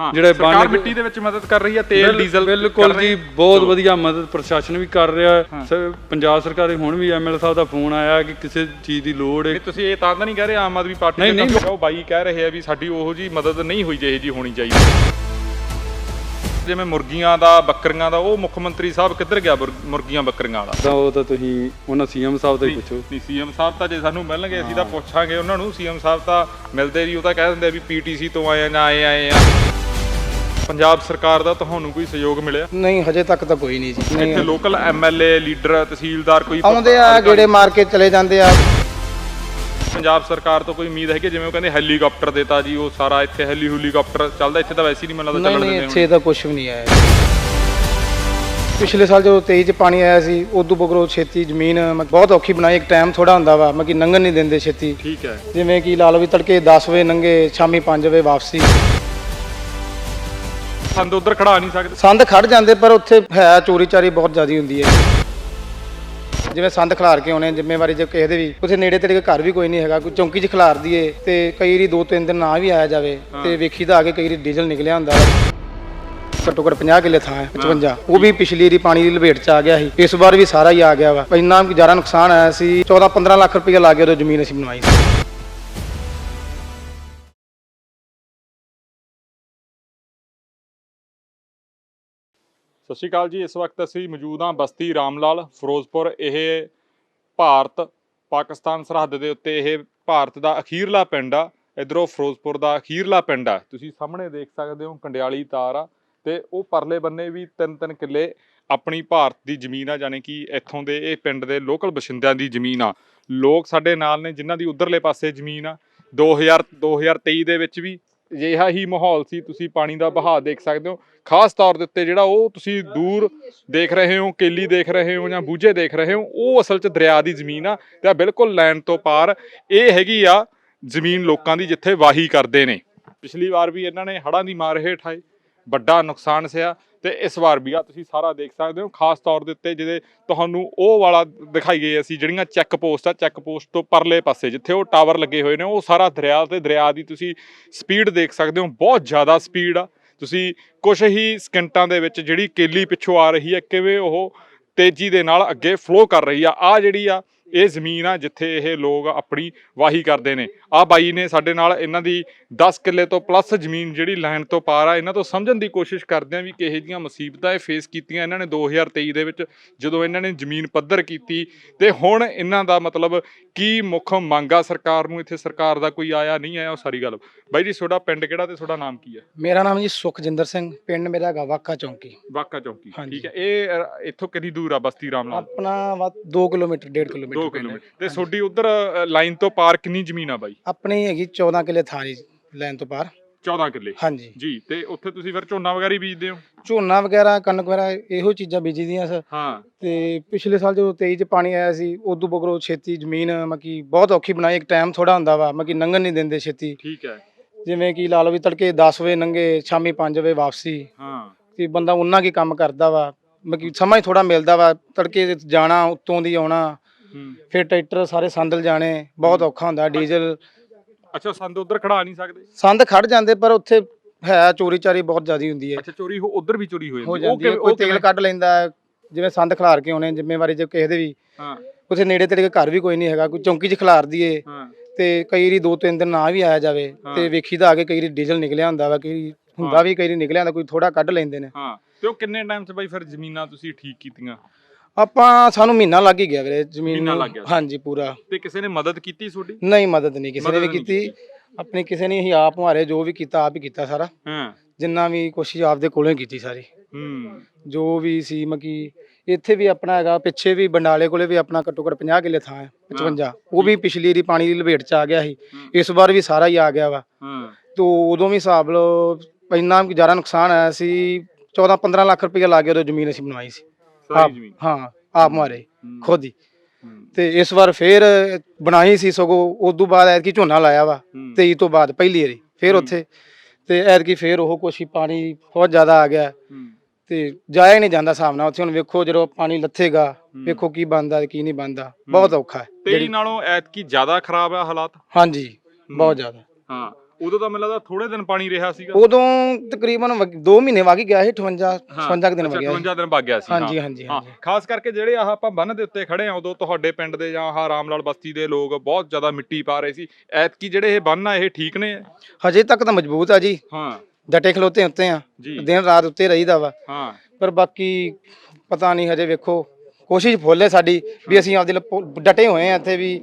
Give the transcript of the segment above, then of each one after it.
ਹਾਂ ਜਿਹੜੇ ਸਰਕਾਰ ਮਿੱਟੀ ਦੇ ਵਿੱਚ ਮਦਦ ਕਰ ਰਹੀ ਹੈ ਤੇਲ ਡੀਜ਼ਲ ਬਿਲਕੁਲ ਜੀ। ਬਹੁਤ। ਵਧੀਆ ਮਦਦ ਪ੍ਰਸ਼ਾਸਨ ਵੀ ਕਰ ਰਿਹਾ ਹੈ। ਪੰਜਾਬ ਸਰਕਾਰ ਦੇ ਹੁਣ ਵੀ ਐਮਐਲ ਸਾਹਿਬ ਦਾ ਫੋਨ ਆਇਆ ਕਿ ਕਿਸੇ ਚੀਜ਼ ਦੀ ਲੋੜ ਹੈ ਤੁਸੀਂ ਇਹ ਤਾਂ ਤਾਂ ਨਹੀਂ ਕਹਿ ਰਹੇ ਆਮ ਆਦਮੀ ਪਾਰਟੀ ਦੇ। ਤਾਂ ਉਹ ਬਾਈ ਕਹਿ ਰਹੇ ਆ ਵੀ ਸਾਡੀ ਉਹੋ ਜੀ ਮਦਦ ਨਹੀਂ ਹੋਈ ਜਿਹੇ ਜੀ ਹੋਣੀ ਚਾਹੀਦੀ ਜਿਵੇਂ ਮੁਰਗੀਆਂ ਦਾ ਬੱਕਰੀਆਂ ਦਾ ਉਹ ਮੁੱਖ ਮੰਤਰੀ ਸਾਹਿਬ ਕਿੱਧਰ ਗਿਆ ਮੁਰ- ਮੁਰਗੀਆਂ ਬੱਕਰੀਆਂ ਵਾਲਾ ਤਾਂ ਉਹ ਤਾਂ ਤੁਸੀਂ ਉਹਨਾਂ ਸੀਐਮ ਸਾਹਿਬ ਤੋਂ ਹੀ ਪੁੱਛੋ ਨਹੀਂ ਸੀਐਮ ਸਾਹਿਬ ਤਾਂ ਜੇ ਸਾਨੂੰ ਮਿਲਣਗੇ ਅਸੀਂ ਤਾਂ ਪੁੱਛਾਂਗੇ ਉਹਨਾਂ ਨੂੰ ਸੀਐਮ ਸਾਹਿਬ ਤਾਂ ਮਿਲਦੇ ਨਹੀਂ ਉਹ ਤਾਂ ਕਹਿ ਦਿੰਦੇ ਆ ਵੀ ਪੀਟੀਸੀ ਤੋਂ ਆਏ ਆ ਜਾਂ ਆਏ ਆਏ ਆ ਪੰਜਾਬ ਸਰਕਾਰ ਦਾ ਤੁਹਾਨੂੰ ਕੋਈ ਸਹਿਯੋਗ ਮਿਲਿਆ? ਨਹੀਂ ਹਜੇ ਤੱਕ ਤਾਂ ਕੋਈ ਨਹੀਂ ਜੀ। ਨਹੀਂ ਇੱਥੇ ਲੋਕਲ ਐਮਐਲਏ ਲੀਡਰ ਤਹਿਸੀਲਦਾਰ ਕੋਈ ਆਉਂਦੇ ਆ ਗੇੜੇ ਮਾਰ ਕੇ ਚਲੇ ਜਾਂਦੇ ਆ। ਪੰਜਾਬ ਸਰਕਾਰ ਤੋਂ ਕੋਈ ਉਮੀਦ ਹੈ ਕਿ ਜਿਵੇਂ ਉਹ ਕਹਿੰਦੇ ਹੈਲੀਕਾਪਟਰ ਦੇਤਾ ਜੀ ਉਹ ਸਾਰਾ ਇੱਥੇ ਹੈਲੀ ਹੈਲੀਕਾਪਟਰ ਚੱਲਦਾ ਇੱਥੇ ਤਾਂ ਵੈਸੇ ਹੀ ਨਹੀਂ ਮੈਨੂੰ ਲੱਗਦਾ ਨਹੀਂ ਚੱਲਣ ਨਹੀਂ ਦਿੰਦੇ ਇੱਥੇ ਤਾਂ ਕੁਝ ਵੀ ਨਹੀਂ ਆਇਆ। ਪਿਛਲੇ ਸਾਲ ਜਦੋਂ 23 ਚ ਪਾਣੀ ਆਇਆ ਸੀ ਉਦੋਂ ਬਗਰੋ ਛੇਤੀ ਜ਼ਮੀਨ ਮੈਂ ਬਹੁਤ ਔਖੀ ਬਣਾਈ ਇੱਕ ਟਾਈਮ ਥੋੜਾ ਹੁੰਦਾ ਵਾ ਮੈਂ ਕਿ ਨੰਗਣ ਨਹੀਂ ਦਿੰਦੇ ਛੇਤੀ। ਠੀਕ ਹੈ। ਜਿਵੇਂ ਕਿ ਲਾ ਲਓ ਵੀ ਤੜਕੇ 10 ਵਜੇ ਨੰਗੇ ਸ਼ਾਮੀ 5 ਵਜੇ ਵਾਪਸੀ। ਸੰਦ ਉਧਰ ਖੜਾ ਨਹੀਂ ਸਕਦੇ। ਸੰਦ ਖੜ ਜਾਂਦੇ ਪਰ ਉੱਥੇ ਹੈ ਚੋਰੀ ਚਾਰੀ ਬਹੁਤ ਜ਼ਿਆਦੀ ਹੁੰਦੀ ਹੈ। ਜਿਵੇਂ ਸੰਦ ਖਿਲਾਰ ਕੇ ਆਉਣੇ ਜ਼ਿੰਮੇਵਾਰੀ ਜੇ ਕਿਸੇ ਦੇ ਵੀ ਉੱਥੇ ਨੇੜੇ ਤੇੜੇ ਘਰ ਵੀ ਕੋਈ ਨਹੀਂ ਹੈਗਾ ਕੋਈ ਚੌਂਕੀ 'ਚ ਖਿਲਾਰ ਦਈਏ ਤੇ ਕਈ ਵਾਰੀ ਦੋ ਤਿੰਨ ਦਿਨ ਨਾ ਵੀ ਆਇਆ ਜਾਵੇ ਤੇ ਵੇਖੀ ਤਾਂ ਆ ਕੇ ਕਈ ਵਾਰੀ ਡੀਜ਼ਲ ਨਿਕਲਿਆ ਹੁੰਦਾ। ਘੱਟੋ ਘੱਟ 50 ਕਿੱਲੇ ਥਾਂ ਹੈ 55 ਉਹ ਵੀ ਪਿਛਲੀ ਵਾਰੀ ਪਾਣੀ ਦੀ ਲਪੇਟ 'ਚ ਆ ਗਿਆ ਸੀ। ਇਸ ਵਾਰ ਵੀ ਸਾਰਾ ਹੀ ਆ ਗਿਆ ਵਾ। ਇੰਨਾ ਜ਼ਿਆਦਾ ਨੁਕਸਾਨ ਆਇਆ ਸੀ 14 15 ਲੱਖ ਰੁਪਏ ਲਾ ਕੇ ਉਹ ਜ਼ਮੀਨ ਅਸੀਂ ਬਣਵਾਈ ਸੀ। ਸਤਿ ਸ਼੍ਰੀ ਅਕਾਲ ਜੀ। ਇਸ ਵਕਤ ਅਸੀਂ ਮੌਜੂਦ ਹਾਂ ਬਸਤੀ ਰਾਮਲਾਲ, ਫਿਰੋਜ਼ਪੁਰ। ਇਹ ਭਾਰਤ ਪਾਕਿਸਤਾਨ ਸਰਹੱਦ ਦੇ ਉੱਤੇ ਇਹ ਭਾਰਤ ਦਾ ਅਖੀਰਲਾ ਪਿੰਡ ਆ। ਇਧਰੋਂ ਫਿਰੋਜ਼ਪੁਰ ਦਾ ਅਖੀਰਲਾ ਪਿੰਡ ਆ। ਤੁਸੀਂ ਸਾਹਮਣੇ ਦੇਖ ਸਕਦੇ ਹੋ ਕੰਡਿਆਲੀ ਤਾਰ ਆ ਤੇ ਉਹ ਪਰਲੇ ਬੰਨੇ ਵੀ ਤਿੰਨ ਤਿੰਨ ਕਿੱਲੇ ਆਪਣੀ ਭਾਰਤ ਦੀ ਜ਼ਮੀਨ ਆ ਯਾਨੀ ਕਿ ਇੱਥੋਂ ਦੇ ਇਹ ਪਿੰਡ ਦੇ ਲੋਕਲ ਬਸ਼ਿੰਦਿਆਂ ਦੀ ਜ਼ਮੀਨ ਆ। ਲੋਕ ਸਾਡੇ ਨਾਲ ਨੇ, ਜਿਨ੍ਹਾਂ ਦੀ ਉਧਰਲੇ ਪਾਸੇ ਜ਼ਮੀਨ ਆ। 2000 2023 ਦੇ ਵਿੱਚ ਵੀ ਅਜਿਹਾ ਹੀ ਮਾਹੌਲ ਸੀ, ਤੁਸੀਂ ਪਾਣੀ ਦਾ ਬਹਾਅ ਦੇਖ ਸਕਦੇ ਹੋ। ਖਾਸ ਤੌਰ ਦੇ ਉੱਤੇ ਜਿਹੜਾ ਉਹ ਤੁਸੀਂ ਦੂਰ ਦੇਖ ਰਹੇ ਹੋ, ਕੇਲੀ ਦੇਖ ਰਹੇ ਹੋ ਜਾਂ ਬੂਝੇ ਦੇਖ ਰਹੇ ਹੋ, ਉਹ ਅਸਲ 'ਚ ਦਰਿਆ ਦੀ ਜ਼ਮੀਨ ਆ ਤੇ ਆਹ ਬਿਲਕੁਲ ਲੈਣ ਤੋਂ ਪਾਰ ਇਹ ਹੈਗੀ ਆ ਜ਼ਮੀਨ ਲੋਕਾਂ ਦੀ ਜਿੱਥੇ ਵਾਹੀ ਕਰਦੇ ਨੇ। ਪਿਛਲੀ ਵਾਰ ਵੀ ਇਹਨਾਂ ਨੇ ਹੜ੍ਹਾਂ ਦੀ ਮਾਰ ਹੇਠ ਆਏ। ਵੱਡਾ ਨੁਕਸਾਨ ਸਿਆ ਤੇ ਇਸ ਵਾਰ ਵੀ ਆ, ਤੁਸੀਂ ਸਾਰਾ ਦੇਖ ਸਕਦੇ ਹੋ, ਖਾਸ ਤੌਰ ਦੇ ਉੱਤੇ ਜਿਹਦੇ ਤੁਹਾਨੂੰ ਉਹ ਵਾਲਾ ਦਿਖਾਈ ਗਏ ਅਸੀਂ, ਜਿਹੜੀਆਂ ਚੈੱਕ ਪੋਸਟ ਆ, ਚੈੱਕ ਪੋਸਟ ਤੋਂ ਪਰਲੇ ਪਾਸੇ ਜਿੱਥੇ ਉਹ ਟਾਵਰ ਲੱਗੇ ਹੋਏ ਨੇ, ਉਹ ਸਾਰਾ ਦਰਿਆ ਤੇ ਦਰਿਆ ਦੀ ਤੁਸੀਂ ਸਪੀਡ ਦੇਖ ਸਕਦੇ ਹੋ, ਬਹੁਤ ਜ਼ਿਆਦਾ ਸਪੀਡ ਆ। ਤੁਸੀਂ ਕੁਝ ਹੀ ਸਕਿੰਟਾਂ ਦੇ ਵਿੱਚ ਜਿਹੜੀ ਕੇਲੀ ਪਿੱਛੋਂ ਆ ਰਹੀ ਹੈ, ਕਿਵੇਂ ਉਹ ਤੇਜ਼ੀ ਦੇ ਨਾਲ ਅੱਗੇ ਫਲੋ ਕਰ ਰਹੀ ਆ। ਆ ਜਿਹੜੀ ਆ ਇਹ ਜ਼ਮੀਨ ਆ ਜਿੱਥੇ ਇਹ ਲੋਕ ਆਪਣੀ ਵਾਹੀ ਕਰਦੇ ਨੇ। ਆ ਬਾਈ ਨੇ ਸਾਡੇ ਨਾਲ ਇਹਨਾਂ ਦੀ 10 ਕਿੱਲੇ ਤੋਂ ਪਲੱਸ ਜ਼ਮੀਨ ਜਿਹੜੀ ਲੈਣ ਤੋਂ ਪਾਰ ਆ ਇਹਨਾਂ ਤੋਂ ਸਮਝਣ ਦੀ ਕੋਸ਼ਿਸ਼ ਕਰਦੇ ਆ ਵੀ ਕਿਹੋ ਜਿਹੀਆਂ ਮੁਸੀਬਤਾਂ ਇਹ ਫੇਸ ਕੀਤੀਆਂ ਇਹਨਾਂ ਨੇ 2023 ਦੇ ਵਿੱਚ ਜਦੋਂ ਇਹਨਾਂ ਨੇ ਜ਼ਮੀਨ ਪੱਧਰ ਕੀਤੀ। ਤੇ ਹੁਣ ਇਹਨਾਂ ਦਾ ਮਤਲਬ ਕੀ ਮੁੱਖ ਮੰਗਾ ਸਰਕਾਰ ਨੂੰ? ਇੱਥੇ ਸਰਕਾਰ ਦਾ ਕੋਈ ਆਇਆ ਨਹੀਂ ਆਇਆ ਉਹ ਸਾਰੀ ਗੱਲ। ਬਾਈ ਜੀ ਤੁਹਾਡਾ ਪਿੰਡ ਕਿਹੜਾ ਤੇ ਤੁਹਾਡਾ ਨਾਮ ਕੀ ਹੈ ਮੇਰਾ ਨਾਮ ਜੀ ਸੁਖਜਿੰਦਰ ਸਿੰਘ ਪਿੰਡ ਮੇਰਾ ਹੈਗਾ ਵਾਕਾ ਚੌਂਕੀ। ਵਾਕਾ ਚੌਂਕੀ। ਠੀਕ ਹੈ। ਇਹ ਇੱਥੋਂ ਕਿੰਨੀ ਦੂਰ ਆ ਬਸਤੀ ਰਾਮਲਾਲ? ਆਪਣਾ ਵਾ 2 ਕਿਲੋਮੀਟਰ 1.5 ਕਿਲੋਮੀਟਰ। 2 ਪਿੰਡ ਹੈ। ਕਿਲੋਮੀਟਰ ਤੇ ਤੁਹਾਡੀ ਉਧਰ ਲਾਈਨ ਤੋਂ ਪਾਰ ਕਿੰਨੀ ਜ਼ਮੀਨ ਆ ਬਾਈ? ਆਪਣੀ ਹੈਗੀ 14 ਕਿੱਲੇ ਥਾਂ ਜੀ ਲੈਣ ਤੋਂ ਪਾਰ। 14 ਕਿੱਲੇ? ਹਾਂਜੀ। ਜੀ ਤੇ ਉੱਥੇ ਤੁਸੀਂ ਫਿਰ ਝੋਨਾ ਵਗੈਰਾ ਹੀ ਬੀਜਦੇ ਹੋ? ਝੋਨਾ ਵਗੈਰਾ ਕਣਕ ਵਗੈਰਾ ਇਹੋ ਚੀਜ਼ਾਂ ਬੀਜੀਦੀਆਂ ਸਰ। ਹਾਂ। ਤੇ ਪਿਛਲੇ ਸਾਲ ਜਦੋਂ 23 ਚ ਪਾਣੀ ਆਇਆ ਸੀ ਉਦੋਂ ਬਗਰੋ ਛੇਤੀ ਜ਼ਮੀਨ ਮਕੀ ਬਹੁਤ ਔਖੀ ਬਣਾਈ ਇੱਕ ਟਾਈਮ ਥੋੜਾ ਹੁੰਦਾ ਵਾ ਮਕੀ ਨੰਗਣ ਨਹੀਂ ਦਿੰਦੇ ਛੇਤੀ। ਠੀਕ ਹੈ। ਜਿਵੇਂ ਕਿ ਲਾ ਲਓ ਵੀ ਤੜਕੇ 10 ਵਜੇ ਨੰਗੇ ਸ਼ਾਮੀ 5 ਵਜੇ ਵਾਪਸੀ। ਹਾਂ। ਤੇ ਬੰਦਾ ਉਹਨਾਂ ਕੀ ਕੰਮ ਕਰਦਾ ਵਾ ਮਕੀ ਸਮਾਂ ਹੀ ਥੋੜਾ ਮਿਲਦਾ ਵਾ ਤੜਕੇ ਜਾਣਾ ਉੱਤੋਂ ਦੀ ਆਉਣਾ। ਫਿਰ ਟਰੈਕਟਰ ਸਾਰੇ ਸੰਦਲ ਜਾਣੇ ਬਹੁਤ ਔਖਾ ਹੁੰਦਾ ਡੀਜ਼ਲ। ਅੱਛਾ ਸੰਦ ਉਧਰ ਖੜਾ ਨਹੀਂ ਸਕਦੇ? ਸੰਦ ਖੜ ਜਾਂਦੇ ਪਰ ਉੱਥੇ ਹੈ ਚੋਰੀ ਚਾਰੀ ਬਹੁਤ ਜ਼ਿਆਦੀ ਹੁੰਦੀ ਹੈ। ਅੱਛਾ ਚੋਰੀ ਉਧਰ ਵੀ ਚੋਰੀ ਹੋ ਹੋ ਜਾਂਦੀ ਜਾਂਦੀ ਹੈ ਕੋਈ ਤੇਲ ਕੱਢ ਲੈਂਦਾ ਹੈ, ਜਿਵੇਂ ਸੰਦ ਖਿਲਾਰ ਕੇ ਆਉਣੇ ਜ਼ਿੰਮੇਵਾਰੀ ਜੇ ਕਿਸੇ ਦੇ ਵੀ। ਹਾਂ। ਉੱਥੇ ਨੇੜੇ ਤੇੜੇ ਘਰ ਵੀ ਕੋਈ ਨਹੀਂ ਹੈਗਾ ਕੋਈ ਚੌਂਕੀ 'ਚ ਖਿਲਾਰ ਦਈਏ। ਹਾਂ। ਤੇ ਕਈ ਵਾਰੀ ਦੋ ਤਿੰਨ ਦਿਨ ਨਾ ਵੀ ਆਇਆ ਜਾਵੇ ਹਾਂ। ਤੇ ਵੇਖੀ ਤਾਂ ਆ ਕੇ ਕਈ ਵਾਰੀ ਡੀਜ਼ਲ ਨਿਕਲਿਆ ਹੁੰਦਾ ਵਾ ਕਈ ਵਾਰੀ ਹੁੰਦਾ ਵੀ ਕਈ ਵਾਰੀ ਨਿਕਲਿਆ ਹੁੰਦਾ ਕੋਈ ਥੋੜਾ ਕੱਢ ਲੈਂਦੇ ਨੇ। ਹਾਂ। ਤੇ ਉਹ ਕਿੰਨੇ ਟਾਈਮ 'ਚ ਬਾਈ ਫਿਰ ਜ਼ਮੀਨਾਂ ਤੁਸੀਂ ਠੀਕ ਕੀਤੀਆਂ? ਆਪਾਂ ਸਾਨੂੰ ਮਹੀਨਾ ਲੱਗ ਹੀ ਗਿਆ ਵੀਰੇ ਜ਼ਮੀਨ ਮਹੀਨਾ ਨੂੰ। ਲੱਗ ਗਿਆ। ਹਾਂਜੀ ਪੂਰਾ। ਤੇ ਕਿਸੇ ਨੇ ਮਦਦ ਕੀਤੀ ਤੁਹਾਡੀ? ਨਹੀਂ ਮਦਦ ਨਹੀਂ ਕਿਸੇ ਨੇ ਵੀ ਮਦਦ ਨਹੀਂ ਕੀਤੀ। ਆਪਣੀ ਕਿਸੇ ਨੇ ਅਸੀਂ ਆਪ ਮਾਰੇ ਜੋ ਵੀ ਕੀਤਾ ਆਪ ਹੀ ਕੀਤਾ ਸਾਰਾ। ਹਾਂ। ਜਿੰਨਾ ਵੀ ਕੋਸ਼ਿਸ਼ ਆਪਦੇ ਕੋਲੋਂ ਹੀ ਕੀਤੀ ਸਾਰੀ। ਹੂੰ। ਜੋ ਵੀ ਸੀ ਮਕੀ ਇੱਥੇ ਵੀ ਆਪਣਾ ਹੈਗਾ ਪਿੱਛੇ ਵੀ ਬੰਡਾਲੇ ਕੋਲੇ ਵੀ ਆਪਣਾ ਘੱਟੋ ਘੱਟ 50 ਕਿੱਲੇ ਥਾਂ ਹੈ 55 ਉਹ ਵੀ ਪਿਛਲੀ ਵਾਰੀ ਪਾਣੀ ਦੀ ਲਪੇਟ ਚ ਆ ਗਿਆ ਸੀ। ਇਸ ਵਾਰ ਵੀ ਸਾਰਾ ਹੀ ਆ ਗਿਆ ਵਾ। ਹਾਂ। ਤੋ ਉਦੋਂ ਵੀ ਹਿਸਾਬ ਲਓ ਇੰਨਾ ਜ਼ਿਆਦਾ ਨੁਕਸਾਨ ਆਇਆ ਸੀ 14 15 ਲੱਖ ਰੁਪਏ ਲਾ ਕੇ ਉਦੋਂ ਜ਼ਮੀਨ ਅਸੀਂ ਬਣਵਾਈ ਸੀ। ਸਾਰੀ ਜ਼ਮੀਨ। ਹਾਂ ਆਪ ਮਾਰੇ ਹੂੰ, ਖੁਦ ਹੀ। ਹੂੰ, ਤੇ ਇਸ ਵਾਰ ਫੇਰ ਬਣਾਈ ਸੀ ਸਗੋਂ ਉਸ ਤੋਂ ਬਾਅਦ ਐਤਕੀ ਝੋਨਾ ਲਾਇਆ ਵਾ ਹੂੰ, 23 ਤੋਂ ਬਾਅਦ ਪਹਿਲੀ ਵਾਰੀ ਫੇਰ ਉੱਥੇ। ਤੇ ਐਤਕੀ ਫੇਰ ਉਹ ਕੁਛ ਹੀ ਪਾਣੀ ਬਹੁਤ ਜ਼ਿਆਦਾ ਆ ਗਿਆ। ਤੇ ਜਾਇਆ ਹੀ ਨਹੀਂ ਜਾਂਦਾ ਨਾਲ ਉੱਥੇ ਹੁਣ ਵੇਖੋ ਜਦੋਂ ਪਾਣੀ ਲੱਥੇਗਾ ਵੇਖੋ ਕੀ ਬਣਦਾ ਤੇ ਕੀ ਨਹੀਂ ਬਣਦਾ ਬਹੁਤ ਔਖਾ ਹੈ। ਤੇਰੀ ਨਾਲੋਂ ਐਤਕੀ ਜ਼ਿਆਦਾ ਖਰਾਬ ਆ ਹਾਲਾਤ? ਹਾਂਜੀ ਬਹੁਤ ਜ਼ਿਆਦਾ। ਹਾਂ। ਉਦੋਂ ਤਾਂ ਮੈਨੂੰ ਲੱਗਦਾ ਥੋੜੇ ਦਿਨ ਪਾਣੀ ਰਿਹਾ ਸੀਗਾ। ਉਦੋਂ ਤਕਰੀਬਨ 2 ਮਹੀਨੇ ਵਾਗੀ ਗਿਆ ਸੀ 58 58 ਕੁ ਦਿਨ ਅੱਛਾ, ਵਗਿਆ 58 ਦਿਨ ਵਗ ਗਿਆ ਸੀ ਹਾਂਜੀ। ਹਾਂਜੀ ਹਾਂ। ਖਾਸ ਕਰਕੇ ਜਿਹੜੇ ਆਹ ਆਪਾਂ ਬੰਨ ਦੇ ਉੱਤੇ ਖੜੇ ਆ ਉਦੋਂ ਤੁਹਾਡੇ ਪਿੰਡ ਦੇ ਜਾਂ ਆਹ ਰਾਮਲਾਲ ਬਸਤੀ ਦੇ ਲੋਕ ਬਹੁਤ ਜ਼ਿਆਦਾ ਮਿੱਟੀ ਪਾ ਰਹੇ ਸੀ। ਐਤਕੀ ਜਿਹੜੇ ਇਹ ਬੰਨ ਆ ਇਹ ਠੀਕ ਨੇ? ਹਜੇ ਤੱਕ ਤਾਂ ਮਜ਼ਬੂਤ ਆ ਜੀ। ਹਾਂ। ਡਟੇ ਖਲੋਤੇ ਉੱਤੇ ਆ। ਦਿਨ ਰਾਤ ਉੱਤੇ ਰਹੀਦਾ ਵਾ। ਹਾਂ। ਪਰ ਬਾਕੀ ਪਤਾ ਨਹੀਂ ਹਜੇ ਵੇਖੋ। ਕੋਸ਼ਿਸ਼ ਫੁੱਲ ਹੈ ਸਾਡੀ ਵੀ ਅਸੀਂ ਆਪਦੇ ਡਟੇ ਹੋਏ ਆ ਇੱਥੇ ਵੀ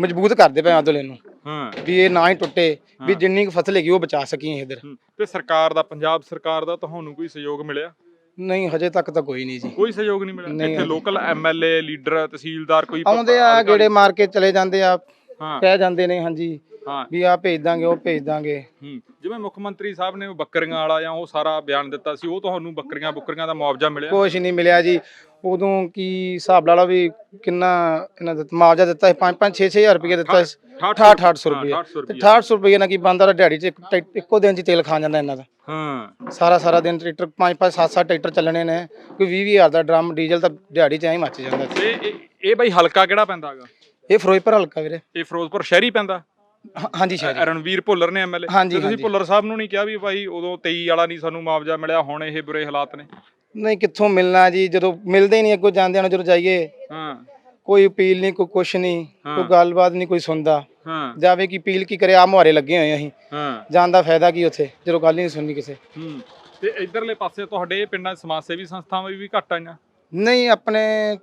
ਮਜ਼ਬੂਤ ਕਰਦੇ ਪਏ ਆਦਲੇ ਨੂੰ। ਹਾਂ। ਵੀ ਇਹ ਨਾ ਹੀ ਟੁੱਟੇ ਵੀ ਜਿੰਨੀ ਕੁ ਫਸਲ ਹੈਗੀ ਉਹ ਬਚਾ ਸਕੀਏ ਇਧਰ। ਤੇ ਸਰਕਾਰ ਦਾ ਪੰਜਾਬ ਸਰਕਾਰ ਦਾ ਤੁਹਾਨੂੰ ਕੋਈ ਸਹਿਯੋਗ ਮਿਲਿਆ? ਨਹੀਂ ਹਜੇ ਤੱਕ ਤਾਂ ਕੋਈ ਨਹੀਂ ਜੀ। ਕੋਈ ਸਹਿਯੋਗ ਨਹੀਂ ਮਿਲਿਆ? ਇੱਥੇ। ਲੋਕਲ ਐਮਐਲਏ ਲੀਡਰ ਤਹਿਸੀਲਦਾਰ ਕੋਈ ਆਉਂਦੇ ਆ? ਗੇੜੇ ਮਾਰ ਕੇ ਚਲੇ ਜਾਂਦੇ ਆ ਕਹਿ ਜਾਂਦੇ ਨੇ ਹਾਂਜੀ। ਵੀ ਆ ਭੇਜ ਦਾਂਗੇ ਉਹ ਭੇਜ ਦਾਂਗੇ। ਜਿਵੇਂ ਮੁੱਖ ਮੰਤਰੀ ਸਾਹਿਬ ਨੇ ਉਹ ਬੱਕਰੀਆਂ ਵਾਲਾ ਜਾਂ ਉਹ ਸਾਰਾ ਬਿਆਨ ਦਿੱਤਾ ਸੀ ਉਹ ਤੁਹਾਨੂੰ ਬੱਕਰੀਆਂ ਬੁੱਕਰੀਆਂ ਦਾ ਮੁਆਵਜ਼ਾ ਮਿਲਿਆ? ਕੁਛ ਨਹੀਂ ਮਿਲਿਆ ਜੀ। ਉਦੋਂ ਕੀ ਹਿਸਾਬ ਲਾ ਲਾ ਵੀ ਕਿੰਨਾ ਇਹਨਾਂ ਦਾ ਮੁਆਵਜ਼ਾ ਦਿੱਤਾ ਸੀ 5 5 6 6000 ਰੁਪਏ ਦਿੱਤਾ ਸੀ। 6800 ਰੁਪਏ 6800 ਤੇ 6800 ਰੁਪਏ ਨਾਲ ਕੀ ਬੰਦਾ ਦਿਹਾੜੀ ਚ? ਇੱਕ ਦਿਨ ਚ ਤੇਲ ਖਾ ਜਾਂਦਾ ਇਹਨਾਂ ਦਾ। ਹਾਂ। ਸਾਰਾ ਸਾਰਾ ਦਿਨ ਟਰੈਕਟਰ 5 5 7 7 ਟਰੈਕਟਰ ਚੱਲਣੇ ਨੇ। ਕੋਈ 20 ਹਜ਼ਾਰ ਦਾ ਡਰਮ ਡੀਜ਼ਲ ਤਾਂ ਦਿਹਾੜੀ ਚ ਐਂ ਮੱਚ ਜਾਂਦਾ। ਤੇ ਇਹ- ਇਹ ਬਈ ਹਲਕਾ ਕਿਹੜਾ ਪੈਂਦਾ ਹੈਗਾ? ਇਹ ਫਿਰੋਜ਼ਪੁਰ ਹਲਕਾ ਵੀਰੇ। ਇਹ ਫਿਰੋਜ਼ਪੁਰ ਸ਼ਹਿਰੀ ਪੈਂਦਾ? ਹਾਂ- ਹਾਂਜੀ ਸ਼ਾਇਦ ਰਣਵੀਰ ਭੁੱਲਰ ਨੇ ਐਮਐਲਏ ਹਾਂਜੀ, ਤੁਸੀਂ ਹਾਂਜੀ। ਭੁੱਲਰ ਸਾਹਿਬ ਨੂੰ ਨਹੀਂ ਕਿਹਾ ਵੀ ਭਾਈ ਉਦੋਂ 23 ਵਾਲਾ ਨਹੀਂ ਸਾਨੂੰ ਮੁਆਵਜ਼ਾ ਮਿਲਿਆ ਹੁਣ ਇਹ ਬੁਰੇ ਹਾਲਾਤ ਨੇ। ਨਹੀਂ ਕਿੱਥੋਂ ਮਿਲਣਾ ਜੀ? ਜਦੋਂ ਮਿਲਦੇ ਹੀ ਨਹੀਂ ਅੱਗੋਂ ਜਾਂਦਿਆਂ ਨੂੰ ਜਦੋਂ ਜਾਈਏ। ਹਾਂ। ਕੋਈ ਅਪੀਲ ਨਹੀਂ ਕੋਈ ਕੁਛ ਨਹੀਂ ਹਾਂ। ਕੋਈ ਗੱਲਬਾਤ ਨਹੀਂ ਕੋਈ ਸੁਣਦਾ। ਹਾਂ। ਜਾਵੇ ਕੀ ਅਪੀਲ ਕੀ ਕਰੇ ਆ ਮੁਹਾਰੇ ਲੱਗੇ ਹੋਏ ਅਸੀਂ। ਹਾਂ। ਜਾਣ ਦਾ ਫਾਇਦਾ ਕੀ ਉੱਥੇ ਜਦੋਂ ਗੱਲ ਹੀ ਨਹੀਂ ਸੁਣਨੀ ਕਿਸੇ। ਹੂੰ। ਤੇ ਇਧਰਲੇ ਪਾਸੇ ਤੁਹਾਡੇ ਪਿੰਡਾਂ 'ਚ ਸਮਾਜ ਸੇਵੀ ਸੰਸਥਾਵਾਂ ਵੀ ਘੱਟ ਆਈਆਂ? ਨਹੀਂ ਆਪਣੇ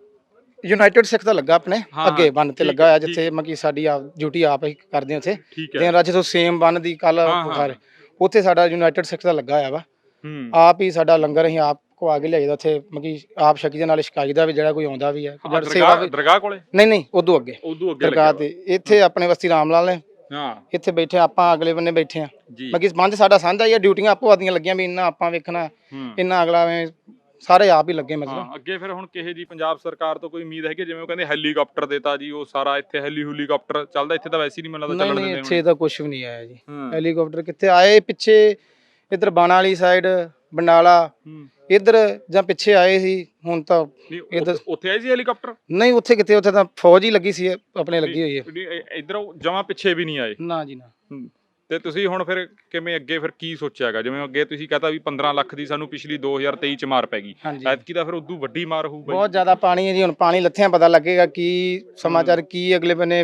ਯੂਨਾਈਟਿਡ ਸਿੱਖ ਦਾ ਲੱਗਾ ਆਪਣੇ ਹਾਂ, ਅੱਗੇ ਬੰਨ ਤੇ ਠੀਕ ਲੱਗਾ ਹੋਇਆ। ਜਿੱਥੇ ਮੱਕੀ ਸਾਡੀ ਆਪ ਡਿਊਟੀ ਆਪ ਹੀ ਕਰਦੇ ਹਾਂ ਉੱਥੇ। ਠੀਕ ਹੈ। ਦਿਨ ਰਾਤ ਜਦੋਂ ਸੇਮ ਬੰਨ ਦੀ ਕੱਲ ਹਾਂ, ਹਾਂ। ਉੱਥੇ ਸਾਡਾ ਯੂਨਾਈਟਿਡ ਸਿੱਖ ਦਾ ਲੱਗਾ ਹੋਇਆ ਵਾ। ਹੂੰ। ਆਪ ਹੀ ਸਾਡਾ ਲੰਗਰ ਅਸੀਂ ਆਪ ਖਵਾ ਕੇ ਲਿਆਈਦਾ ਉੱਥੇ ਮੱਕੀ ਆਪ ਛਕੀ ਦੇ ਨਾਲ ਛਕਾਈ ਦਾ ਵੀ ਜਿਹੜਾ ਕੋਈ ਆਉਂਦਾ ਵੀ ਹੈ ਜਿਹੜਾ ਸੇਵਾ ਦਰਗਾਹ ਵੀ ਦਰਗਾਹ ਕੋਲੇ? ਨਹੀਂ ਨਹੀਂ ਉਦੋਂ ਅੱਗੇ। ਉਦੋਂ ਅੱਗੇ ਦਰਗਾਹ ਲੱਗਿਆ ਤੇ ਇੱਥੇ ਆਪਣੇ ਵਸਤੀ ਰਾਮ ਲਾਲ ਨੇ। ਹਾਂ। ਇੱਥੇ ਬੈਠੇ ਆਪਾਂ ਅਗਲੇ ਬੰਨੇ ਬੈਠੇ ਆ ਜੀ। ਮੱਕੀ ਬੰਦ ਸਾਡਾ ਸਾਂਝਾ ਹੀ ਆ ਡਿਊਟੀਆਂ ਆਪੋ ਆਦੀਆਂ ਲੱਗੀਆਂ ਵੀ ਇੰਨਾ ਆਪਾਂ ਵੇਖਣਾ ਹੂੰ। ਇੰਨਾ ਅਗਲਾ ਐਵੇਂ ਸਾਰੇ ਆਪ ਹੀ ਲੱਗੇ ਮਤਲਬ। ਹਾਂ ਅੱਗੇ ਫਿਰ ਹੁਣ ਕਿਹੇ ਜੀ ਪੰਜਾਬ ਸਰਕਾਰ ਤੋਂ ਕੋਈ ਉਮੀਦ ਹੈ ਕਿ ਜਿਵੇਂ ਉਹ ਕਹਿੰਦੇ ਹੈਲੀਕਾਪਟਰ ਦੇਤਾ ਜੀ ਉਹ ਸਾਰਾ ਇੱਥੇ ਹੈਲੀ ਹੈਲੀਕਾਪਟਰ ਚੱਲਦਾ ਇੱਥੇ ਤਾਂ ਵੈਸੇ ਨਹੀਂ ਮੈਨੂੰ ਲੱਗਦਾ ਨਹੀਂ ਚੱਲਣ ਨਹੀਂ ਦਿੰਦੇ ਇੱਥੇ ਤਾਂ ਕੁਝ ਵੀ ਨਹੀਂ ਆਇਆ ਜੀ। ਹੁਣ ਹੈਲੀਕਾਪਟਰ ਕਿੱਥੇ ਆਏ ਪਿੱਛੇ ਇਧਰ ਬਾਣਾ ਵਾਲੀ ਸਾਈਡ ਬੰਡਾਲਾ ਹੂੰ। ਇਧਰ ਜਾਂ ਪਿੱਛੇ ਆਏ ਸੀ ਹੁਣ ਤਾਂ ਨਹੀਂ ਇੱਧਰ- ਉੱਥੇ- ਉੱਥੇ ਆਈ ਸੀ ਹੈਲੀਕਾਪਟਰ? ਨਹੀਂ ਉੱਥੇ ਕਿਤੇ ਉੱਥੇ ਤਾਂ ਫੌਜ ਹੀ ਲੱਗੀ ਸੀ ਆਪਣੇ ਲੱਗੀ ਹੋਈ ਹੈ। ਇਧਰ ਜਮਾ ਪਿੱਛੇ ਵੀ ਨਹੀਂ ਆਏ? ਨਾ ਜੀ ਨਾ। ਹੂੰ। ਤੇ ਤੁਸੀਂ ਹੁਣ ਫਿਰ ਕਿਵੇਂ ਅੱਗੇ ਫਿਰ ਕੀ ਸੋਚਿਆਗਾ? ਜਿਵੇਂ ਅੱਗੇ ਤੁਸੀਂ ਕਹਤਾ ਵੀ 15 ਲੱਖ ਦੀ ਸਾਨੂੰ ਪਿਛਲੀ 2023 ਚ ਮਾਰ ਪੈ ਗਈ ਐਤਕੀ ਤਾਂ ਫਿਰ ਉਦੋਂ ਵੱਡੀ ਮਾਰ ਹੋਊ ਬਈ। ਬਹੁਤ ਜ਼ਿਆਦਾ ਪਾਣੀ ਹੈ ਜੀ ਹੁਣ ਪਾਣੀ ਲੱਥਿਆਂ ਪਤਾ ਲੱਗੇਗਾ ਕੀ ਸਮਾਚਾਰ ਕੀ ਅਗਲੇ ਬੰਨੇ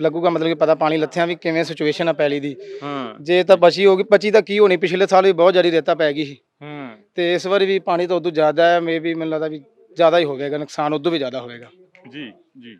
ਲੱਗੂਗਾ ਮਤਲਬ ਕਿ ਪਤਾ ਪਾਣੀ ਲੱਥਿਆਂ ਵੀ ਕਿਵੇਂ ਸਿਚੁਏਸ਼ਨ ਆ ਪੈਲੀ ਦੀ। ਹਾਂ। ਜੇ ਤਾਂ ਬਚੀ ਹੋਗੀ ਬਚੀ ਤਾਂ ਕੀ ਹੋਣੀ? ਪਿਛਲੇ ਸਾਲ ਵੀ ਬਹੁਤ ਜ਼ਿਆਦਾ ਰੇਤਾ ਪੈ ਗਈ ਸੀ। ਹਾਂ। ਤੇ ਇਸ ਵਾਰੀ ਵੀ ਪਾਣੀ ਤਾਂ ਉਦੋਂ ਜ਼ਿਆਦਾ ਹੈ ਮੇ ਵੀ ਮੈਨੂੰ ਲੱਗਦਾ ਵੀ ਜ਼ਿਆਦਾ ਹੀ ਹੋਵੇਗਾ ਨੁਕਸਾਨ ਉਦੋਂ ਵੀ ਜ਼ਿਆਦਾ ਹੋਵੇਗਾ। ਜੀ ਜੀ ਜੀ।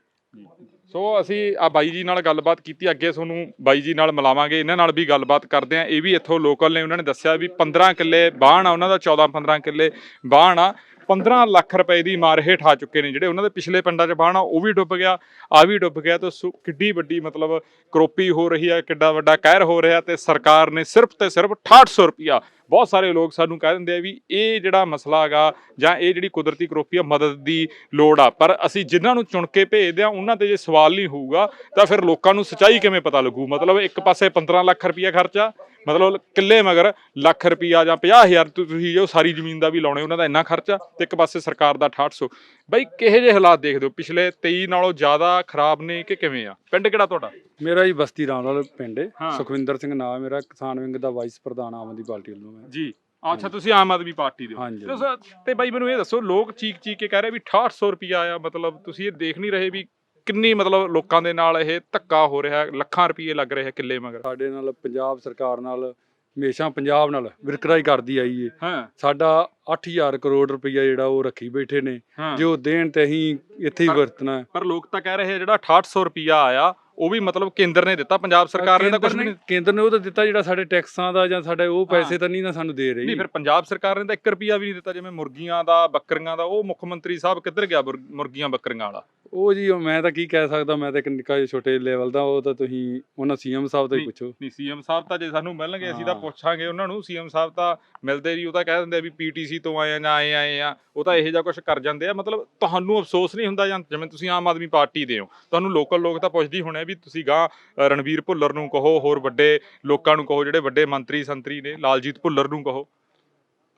ਸੋ ਅਸੀਂ ਆ ਬਾਈ ਜੀ ਨਾਲ ਗੱਲਬਾਤ ਕੀਤੀ, ਅੱਗੇ ਤੁਹਾਨੂੰ ਬਾਈ ਜੀ ਨਾਲ ਮਿਲਾਵਾਂਗੇ, ਇਹਨਾਂ ਨਾਲ ਵੀ ਗੱਲਬਾਤ ਕਰਦੇ ਆ, ਇਹ ਵੀ ਇੱਥੋਂ ਲੋਕਲ ਨੇ, ਉਹਨਾਂ ਨੇ ਦੱਸਿਆ ਵੀ 15 ਕਿੱਲੇ ਬਾਣ ਆ, ਉਹਨਾਂ ਦਾ 14 15 ਕਿੱਲੇ ਬਾਣ ਆ। 15 ਲੱਖ ਰੁਪਏ ਦੀ ਮਾਰ ਹੇਠ ਆ ਚੁੱਕੇ ਨੇ ਜਿਹੜੇ ਉਹਨਾਂ ਦੇ ਪਿਛਲੇ ਪਿੰਡਾਂ 'ਚ ਬਾਣ ਆ, ਉਹ ਵੀ ਡੁੱਬ ਗਿਆ, ਆ ਵੀ ਡੁੱਬ ਗਿਆ ਤੇ ਸੋ ਕਿੱਡੀ ਵੱਡੀ ਮਤਲਬ ਕਰੋਪੀ ਹੋ ਰਹੀ ਹੈ ਕਿੱਡਾ ਵੱਡਾ ਕਹਿਰ ਹੋ ਰਿਹਾ ਤੇ ਸਰਕਾਰ ਨੇ ਸਿਰਫ ਤੇ ਸਿਰਫ 6800 ਰੁਪਿਆ ਬਹੁਤ ਸਾਰੇ ਲੋਕ ਸਾਨੂੰ ਕਹਿ ਦਿੰਦੇ ਆ ਵੀ ਇਹ ਜਿਹੜਾ ਮਸਲਾ ਹੈਗਾ ਜਾਂ ਇਹ ਜਿਹੜੀ ਕੁਦਰਤੀ ਕਰੋਪੀ ਆ, ਮਦਦ ਦੀ ਲੋੜ ਆ, ਪਰ ਅਸੀਂ ਜਿਨ੍ਹਾਂ ਨੂੰ ਚੁਣ ਕੇ ਭੇਜਦੇ ਆ, ਉਹਨਾਂ ਤੇ ਜੇ ਸਵਾਲ ਨਹੀਂ ਹੋਊਗਾ ਤਾਂ ਫਿਰ ਲੋਕਾਂ ਨੂੰ ਸੱਚਾਈ ਕਿਵੇਂ ਪਤਾ ਲੱਗੂ? ਮਤਲਬ ਇੱਕ ਪਾਸੇ 15 ਲੱਖ ਰੁਪਈਆ ਖਰਚਾ ਮਤਲਬ ਕਿੱਲੇ ਮਗਰ ਲੱਖ ਰੁਪਈਆ ਜਾਂ 50000 ਤੁਸੀਂ ਜੋ ਸਾਰੀ ਜ਼ਮੀਨ ਦਾ ਵੀ ਲਾਉਣੇ ਉਹਨਾਂ ਦਾ ਇੰਨਾ ਖਰਚਾ ਤੇ ਇੱਕ ਪਾਸੇ ਸਰਕਾਰ ਦਾ 6800 ਬਈ ਕਿਹੇ ਜਿਹੇ ਹਾਲਾਤ ਦੇਖਦੇ ਹੋ ਪਿਛਲੇ 23 ਨਾਲੋਂ ਜ਼ਿਆਦਾ ਖਰਾਬ ਨੇ ਕਿ ਕਿਵੇਂ ਆ? ਪਿੰਡ ਕਿਹੜਾ ਤੁਹਾਡਾ? ਮੇਰਾ ਜੀ ਬਸਤੀ ਰਾਮਲਾਲ ਪਿੰਡ ਹੈ ਹਾਂ। ਸੁਖਵਿੰਦਰ ਸਿੰਘ ਨਾਮ ਮੇਰਾ ਕਿਸਾਨ ਵਿੰਗ ਦਾ ਵਾਈਸ ਪ੍ਰਧਾਨ ਆਮ ਆਦਮੀ ਪਾਰਟੀ ਵੱਲੋਂ ਮੈਂ। ਜੀ। ਅੱਛਾ ਤੁਸੀਂ ਆਮ ਆਦਮੀ ਪਾਰਟੀ ਦੇ ਹੋ। ਤੇ ਬਾਈ ਮੈਨੂੰ ਇਹ ਦੱਸੋ ਲੋਕ ਚੀਕ ਚੀਕ ਕੇ ਕਹਿ ਰਹੇ ਵੀ 6800 ਰੁਪਿਆ ਆ ਮਤਲਬ ਤੁਸੀਂ ਇਹ ਦੇਖ ਨਹੀਂ ਰਹੇ ਵੀ ਕਿੰਨੀ ਮਤਲਬ ਲੋਕਾਂ ਦੇ ਨਾਲ ਇਹ ਧੱਕਾ ਹੋ ਰਿਹਾ ਲੱਖਾਂ ਰੁਪਏ ਲੱਗ ਰਹੇ ਕਿੱਲੇ ਮਗਰ? ਸਾਡੇ ਨਾਲ ਪੰਜਾਬ ਸਰਕਾਰ ਨਾਲ ਹਮੇਸ਼ਾ ਪੰਜਾਬ ਨਾਲ ਵਿਰਕਰਾ ਹੀ ਕਰਦੀ ਆਈ ਏ। ਹਾਂ। ਸਾਡਾ 8000 ਕਰੋੜ ਰੁਪਈਆ ਜਿਹੜਾ ਉਹ ਰੱਖੀ ਬੈਠੇ ਨੇ। ਜੇ ਦੇਣ ਤੇ ਅਸੀਂ ਇੱਥੇ ਹੀ ਵਰਤਣਾ। ਪਰ ਲੋਕ ਤਾਂ ਕਹਿ ਰਹੇ ਜਿਹੜਾ 6800 ਰੁਪਿਆ ਆਇਆ ਉਹ ਵੀ ਮਤਲਬ ਕੇਂਦਰ ਨੇ ਦਿੱਤਾ ਪੰਜਾਬ ਸਰਕਾਰ ਨੇ ਤਾਂ ਕੁਝ ਨਹੀਂ ਕੇਂਦਰ ਨੇ ਉਹ ਤਾਂ ਦਿੱਤਾ ਜਿਹੜਾ ਸਾਡੇ ਟੈਕਸਾਂ ਦਾ ਜਾਂ ਸਾਡੇ ਉਹ ਪੈਸੇ ਤਾਂ ਨਹੀਂ ਨਾ ਸਾਨੂੰ ਦੇ ਰਹੀ ਨਹੀਂ ਫਿਰ ਪੰਜਾਬ ਸਰਕਾਰ ਨੇ ਤਾਂ 1 ਰੁਪਿਆ ਵੀ ਨਹੀਂ ਦਿੱਤਾ ਜਿਵੇਂ ਮੁਰਗੀਆਂ ਦਾ ਬੱਕਰੀਆਂ ਦਾ ਉਹ ਮੁੱਖ ਮੰਤਰੀ ਸਾਹਿਬ ਕਿੱਧਰ ਗਿਆ ਮੁਰ- ਮੁਰਗੀਆਂ ਬੱਕਰੀਆਂ ਵਾਲਾ ਉਹ ਜੀ ਮੈਂ ਤਾਂ ਕੀ ਕਹਿ ਸਕਦਾ ਮੈਂ ਤਾਂ ਇੱਕ ਨਿੱਕਾ ਜਿਹਾ ਛੋਟੇ ਲੈਵਲ ਦਾ ਉਹ ਤਾਂ ਤੁਸੀਂ ਉਹਨਾਂ ਸੀਐਮ ਸਾਹਿਬ ਤੋਂ ਹੀ। ਪੁੱਛੋ ਨਹੀਂ ਸੀਐਮ ਸਾਹਿਬ ਤਾਂ ਜੇ ਸਾਨੂੰ ਮਿਲਣਗੇ ਅਸੀਂ ਤਾਂ। ਪੁੱਛਾਂਗੇ ਉਹਨਾਂ ਨੂੰ ਸੀਐਮ ਸਾਹਿਬ ਤਾਂ ਮਿਲਦੇ ਨਹੀਂ ਉਹ ਤਾਂ ਕਹਿ ਦਿੰਦੇ ਆ ਵੀ ਪੀਟੀਸੀ ਤੋਂ ਆਏ ਆ ਜਾਂ ਆਏ ਆਏ ਆ ਉਹ ਤਾਂ ਇਹੋ ਜਿਹਾ ਕੁਝ ਕਰ ਜਾਂਦੇ ਆ ਮਤਲਬ ਤੁਹਾਨੂੰ ਅਫਸੋਸ ਨਹੀਂ ਹੁੰਦਾ ਜਾਂ ਜਿਵੇਂ ਤੁਸੀਂ ਆਮ ਆਦਮੀ ਪਾਰਟੀ ਦੇ ਹੋ ਤੁਹਾਨੂੰ ਲੋਕਲ ਲੋਕ ਤਾਂ ਪੁੱਛਦੇ ਹੋਣੇ ਵੀ ਤੁਸੀਂ ਗਾਂ ਰਣਵੀਰ ਭੁੱਲਰ ਨੂੰ ਕਹੋ ਹੋਰ ਵੱਡੇ ਲੋਕਾਂ ਨੂੰ ਕਹੋ ਜਿਹੜੇ ਵੱਡੇ ਮੰਤਰੀ ਸੰਤਰੀ ਨੇ ਲਾਲਜੀਤ ਭੁੱਲਰ ਨੂੰ ਕਹੋ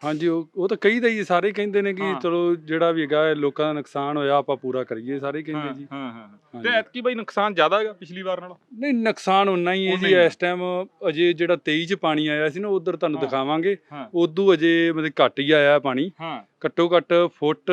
ਹਾਂਜੀ ਉਹ ਉਹ ਤਾਂ ਕਹੀਦਾ ਹੀ ਸਾਰੇ ਕਹਿੰਦੇ ਨੇ ਕਿ। ਚਲੋ ਜਿਹੜਾ ਵੀ ਹੈਗਾ ਲੋਕਾਂ ਦਾ ਨੁਕਸਾਨ ਹੋਇਆ ਆਪਾਂ ਪੂਰਾ ਕਰੀਏ ਸਾਰੇ ਕਹਿੰਦੇ ਜੀ ਹਾਂ ਹਾਂ ਤੇ। ਐਤਕੀ ਬਾਈ ਨੁਕਸਾਨ ਜ਼ਿਆਦਾ ਹੈਗਾ ਪਿਛਲੀ ਵਾਰ ਨਾਲੋਂ ਨਹੀਂ ਨੁਕਸਾਨ ਉਨਾ ਹੀ ਹੈ ਜੀ। ਇਸ ਟਾਈਮ ਅਜੇ ਜਿਹੜਾ 23 ਚ ਪਾਣੀ ਆਇਆ ਸੀ ਨਾ ਉਧਰ ਤੁਹਾਨੂੰ। ਦਿਖਾਵਾਂਗੇ ਉਦੋਂ ਅਜੇ ਮਤਲਬ ਘੱਟ ਹੀ ਆਇਆ ਪਾਣੀ ਹਾਂ ਘੱਟੋ ਘੱਟ ਫੁੱਟ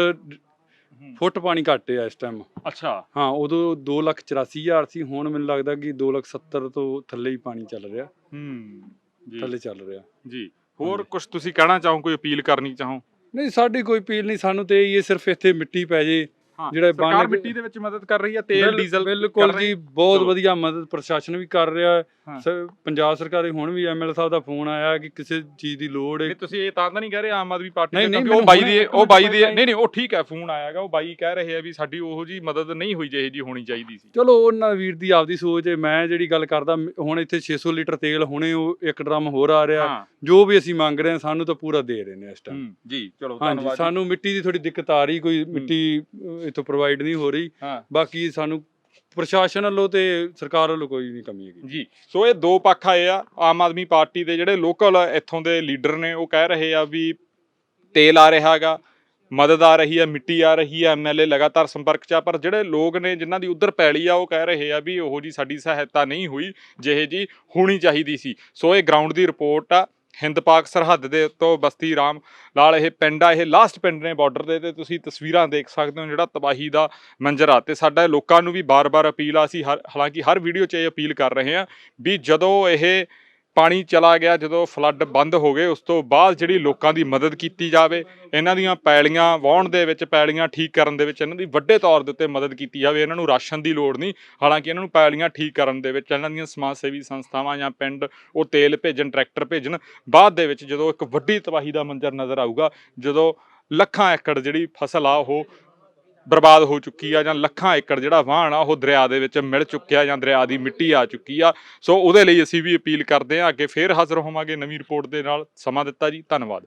ਫੁੱਟ ਪਾਣੀ ਘੱਟ ਹੈ ਇਸ ਟਾਈਮ ਅੱਛਾ। ਹਾਂ ਉਦੋਂ 284000 ਸੀ ਹੁਣ ਮੈਨੂੰ ਲੱਗਦਾ ਕਿ 270 ਤੋਂ ਥੱਲੇ ਹੀ ਪਾਣੀ ਚੱਲ ਰਿਹਾ। ਹੂੰ ਜੀ। ਥੱਲੇ ਚੱਲ ਰਿਹਾ। ਜੀ। ਹੋਰ ਕੁਝ ਤੁਸੀਂ ਕਹਿਣਾ ਚਾਹੋ ਕੋਈ ਅਪੀਲ ਕਰਨੀ ਚਾਹੋ? ਨਹੀਂ ਸਾਡੀ ਕੋਈ ਅਪੀਲ ਨਹੀਂ ਸਾਨੂੰ ਤੇ ਇਹ ਸਿਰਫ ਇੱਥੇ ਮਿੱਟੀ ਪੈ ਜੇ। ਜਿਹੜਾ ਸਰਕਾਰ ਮਿੱਟੀ ਦੇ ਵਿੱਚ ਮਦਦ ਕਰ ਰਹੀ ਹੈ ਤੇਲ ਡੀਜ਼ਲ ਬਿਲਕੁਲ ਜੀ ਬਹੁਤ। ਵਧੀਆ ਮਦਦ ਪ੍ਰਸ਼ਾਸਨ ਵੀ ਕਰ ਰਿਹਾ ਹੈ। ਹਾਂ। ਸ- ਪੰਜਾਬ ਸਰਕਾਰ ਦੇ ਹੁਣ ਵੀ ਐਮਐਲ ਸਾਹਿਬ ਦਾ ਫੋਨ ਆਇਆ ਕਿ ਕਿਸੇ ਚੀਜ਼ ਦੀ ਲੋੜ ਹੈ। ਨਹੀਂ ਤੁਸੀਂ ਇਹ ਤਾਂ ਤਾਂ ਨਹੀਂ ਕਹਿ ਰਹੇ ਆਮ ਆਦਮੀ ਪਾਰਟੀ ਦੇ ਕਿਉਂਕਿ ਉਹ ਬਾਈ ਦੀ ਉਹ ਬਾਈ ਦੀ ਨਹੀਂ ਨਹੀਂ ਉਹ ਠੀਕ ਹੈ ਫੋਨ ਆਇਆਗਾ ਉਹ ਬਾਈ ਕਹਿ ਰਹੇ ਆ ਵੀ ਸਾਡੀ ਉਹੋ ਜੀ ਮਦਦ ਨਹੀਂ ਹੋਈ ਜਿਹੇ ਜੀ ਹੋਣੀ ਚਾਹੀਦੀ ਸੀ। ਚਲੋ ਉਹਨਾਂ ਵੀਰ ਦੀ ਆਪਦੀ ਸੋਚ ਹੈ ਮੈਂ ਜਿਹੜੀ ਗੱਲ ਕਰਦਾ ਹੁਣ ਇੱਥੇ 600 ਲੀਟਰ ਤੇਲ ਹੁਣੇ ਉਹ ਇੱਕ ਡਰਮ ਹੋਰ ਆ ਰਿਹਾ। ਜੋ ਵੀ ਅਸੀਂ ਮੰਗ ਰਹੇ ਹਾਂ ਸਾਨੂੰ ਤਾਂ ਪੂਰਾ ਦੇ ਰਹੇ ਨੇ ਇਸ ਟਾਈਮ ਜੀ ਚਲੋ ਧੰਨਵਾਦ। ਸਾਨੂੰ ਮਿੱਟੀ ਦੀ ਥੋੜੀ ਦਿੱਕਤ ਆ ਰਹੀ ਕੋਈ ਮਿੱਟੀ ਇੱਥੋਂ ਪ੍ਰੋਵਾਈਡ ਨਹੀਂ ਹੋ ਰਹੀ। ਬਾਕੀ ਸਾਨੂੰ ਪ੍ਰਸ਼ਾਸਨ ਵੱਲੋਂ ਤੇ ਸਰਕਾਰ ਵੱਲੋਂ ਕੋਈ ਨਹੀਂ ਕਮੀ ਹੈਗੀ। ਜੀ। ਸੋ ਇਹ ਦੋ ਪੱਖ ਆਏ ਆ, ਆਮ ਆਦਮੀ ਪਾਰਟੀ ਦੇ ਜਿਹੜੇ ਲੋਕਲ ਇੱਥੋਂ ਦੇ ਲੀਡਰ ਨੇ, ਉਹ ਕਹਿ ਰਹੇ ਆ ਵੀ ਤੇਲ ਆ ਰਿਹਾ ਹੈਗਾ, ਮਦਦ ਆ ਰਹੀ ਹੈ ਮਿੱਟੀ ਆ ਰਹੀ ਹੈ ਐਮਐਲਏ ਲਗਾਤਾਰ ਸੰਪਰਕ 'ਚ ਆ, ਪਰ ਜਿਹੜੇ ਲੋਕ ਨੇ ਜਿਨ੍ਹਾਂ ਦੀ ਉਧਰ ਪੈਲੀ ਆ, ਉਹ ਕਹਿ ਰਹੇ ਆ ਵੀ ਉਹੋ ਜੀ ਸਾਡੀ ਸਹਾਇਤਾ ਨਹੀਂ ਹੋਈ, ਜਿਹੇ ਜੀ ਹੋਣੀ ਚਾਹੀਦੀ ਸੀ। ਸੋ ਇਹ ਗਰਾਊਂਡ ਦੀ ਰਿਪੋਰਟ ਆ ਹਿੰਦ ਪਾਕ ਸਰਹੱਦ ਦੇ ਉੱਤੋਂ ਬਸਤੀ ਰਾਮ ਨਾਲ ਇਹ ਪਿੰਡ ਆ, ਇਹ ਲਾਸਟ ਪਿੰਡ ਨੇ ਬਾਰਡਰ ਦੇ ਤੇ ਤੁਸੀਂ ਤਸਵੀਰਾਂ ਦੇਖ ਸਕਦੇ ਹੋ ਜਿਹੜਾ ਤਬਾਹੀ ਦਾ ਮੰਜ਼ਰ ਆ ਤੇ ਸਾਡਾ ਲੋਕਾਂ ਨੂੰ ਵੀ ਬਾਰ-ਬਾਰ ਅਪੀਲ ਆ ਸੀ ਹਾਲਾਂਕਿ ਹਰ ਵੀਡੀਓ 'ਚ ਇਹ ਅਪੀਲ ਕਰ ਰਹੇ ਹਾਂ ਵੀ ਜਦੋਂ ਇਹ ਪਾਣੀ ਚਲਾ ਗਿਆ, ਜਦੋਂ ਫਲੱਡ ਬੰਦ ਹੋ ਗਏ, ਉਸ ਤੋਂ ਬਾਅਦ ਜਿਹੜੀ ਲੋਕਾਂ ਦੀ ਮਦਦ ਕੀਤੀ ਜਾਵੇ, ਇਹਨਾਂ ਦੀਆਂ ਪੈਲੀਆਂ ਵਾਹੁਣ ਦੇ ਵਿੱਚ, ਪੈਲੀਆਂ ਠੀਕ ਕਰਨ ਦੇ ਵਿੱਚ, ਇਹਨਾਂ ਦੀ ਵੱਡੇ ਤੌਰ ਦੇ ਉੱਤੇ ਮਦਦ ਕੀਤੀ ਜਾਵੇ, ਇਹਨਾਂ ਨੂੰ ਰਾਸ਼ਨ ਦੀ ਲੋੜ ਨਹੀਂ। ਹਾਲਾਂਕਿ ਇਹਨਾਂ ਨੂੰ ਪੈਲੀਆਂ ਠੀਕ ਕਰਨ ਦੇ ਵਿੱਚ, ਇਹਨਾਂ ਦੀਆਂ ਸਮਾਜ ਸੇਵੀ ਸੰਸਥਾਵਾਂ ਜਾਂ ਪਿੰਡ ਉਹ ਤੇਲ ਭੇਜਣ, ਟਰੈਕਟਰ ਭੇਜਣ, ਬਾਅਦ ਦੇ ਵਿੱਚ ਜਦੋਂ ਇੱਕ ਵੱਡੀ ਤਬਾਹੀ ਦਾ ਮੰਜ਼ਰ ਨਜ਼ਰ ਆਊਗਾ, ਜਦੋਂ ਲੱਖਾਂ ਏਕੜ ਜਿਹੜੀ ਫਸਲ ਆ ਉਹ ਬਰਬਾਦ ਹੋ ਚੁੱਕੀ ਆ ਜਾਂ ਲੱਖਾਂ ਏਕੜ ਜਿਹੜਾ ਵਾਹਣ ਆ, ਉਹ ਦਰਿਆ ਦੇ ਵਿੱਚ ਮਿਲ ਚੁੱਕਿਆ ਜਾਂ ਦਰਿਆ ਦੀ ਮਿੱਟੀ ਆ ਚੁੱਕੀ ਆ। ਸੋ ਉਹਦੇ ਲਈ ਅਸੀਂ ਵੀ ਅਪੀਲ ਕਰਦੇ ਹਾਂ ਅੱਗੇ ਫੇਰ ਹਾਜ਼ਰ ਹੋਵਾਂਗੇ ਨਵੀਂ ਰਿਪੋਰਟ ਦੇ ਨਾਲ। ਸਮਾਂ ਦਿੱਤਾ ਜੀ, ਧੰਨਵਾਦ।